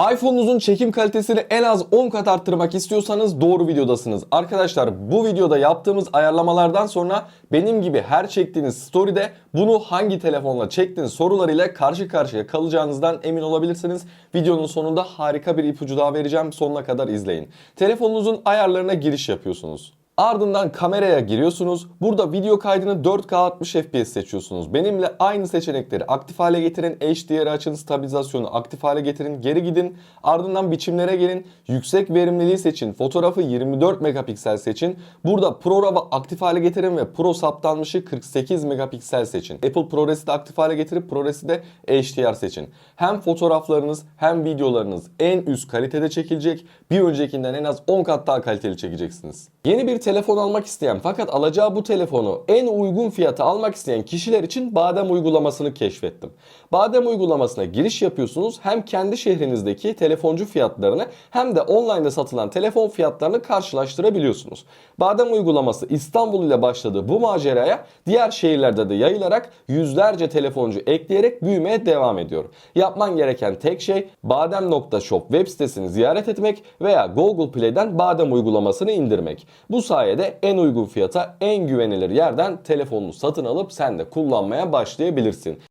iPhone'unuzun çekim kalitesini en az 10 kat arttırmak istiyorsanız doğru videodasınız. Arkadaşlar bu videoda yaptığımız ayarlamalardan sonra benim gibi her çektiğiniz story'de bunu hangi telefonla çektiğiniz sorularıyla karşı karşıya kalacağınızdan emin olabilirsiniz. Videonun sonunda harika bir ipucu daha vereceğim. Sonuna kadar izleyin. Telefonunuzun ayarlarına giriş yapıyorsunuz. Ardından kameraya giriyorsunuz. Burada video kaydını 4K 60 FPS seçiyorsunuz. Benimle aynı seçenekleri aktif hale getirin. HDR açın, stabilizasyonu aktif hale getirin. Geri gidin. Ardından biçimlere gelin. Yüksek verimliliği seçin. Fotoğrafı 24 megapiksel seçin. Burada ProRAW'ı aktif hale getirin ve Pro saptanmışı 48 megapiksel seçin. Apple ProRes'i de aktif hale getirip ProRes'i de HDR seçin. Hem fotoğraflarınız hem videolarınız en üst kalitede çekilecek. Bir öncekinden en az 10 kat daha kaliteli çekeceksiniz. Yeni bir telefon almak isteyen fakat alacağı bu telefonu en uygun fiyata almak isteyen kişiler için Badem uygulamasını keşfettim. Badem uygulamasına giriş yapıyorsunuz. Hem kendi şehrinizdeki telefoncu fiyatlarını hem de online'da satılan telefon fiyatlarını karşılaştırabiliyorsunuz. Badem uygulaması İstanbul ile başladığı bu maceraya diğer şehirlerde de yayılarak yüzlerce telefoncu ekleyerek büyümeye devam ediyor. Yapman gereken tek şey badem.shop web sitesini ziyaret etmek veya Google Play'den Badem uygulamasını indirmek. Bu sayede en uygun fiyata en güvenilir yerden telefonunu satın alıp sen de kullanmaya başlayabilirsin.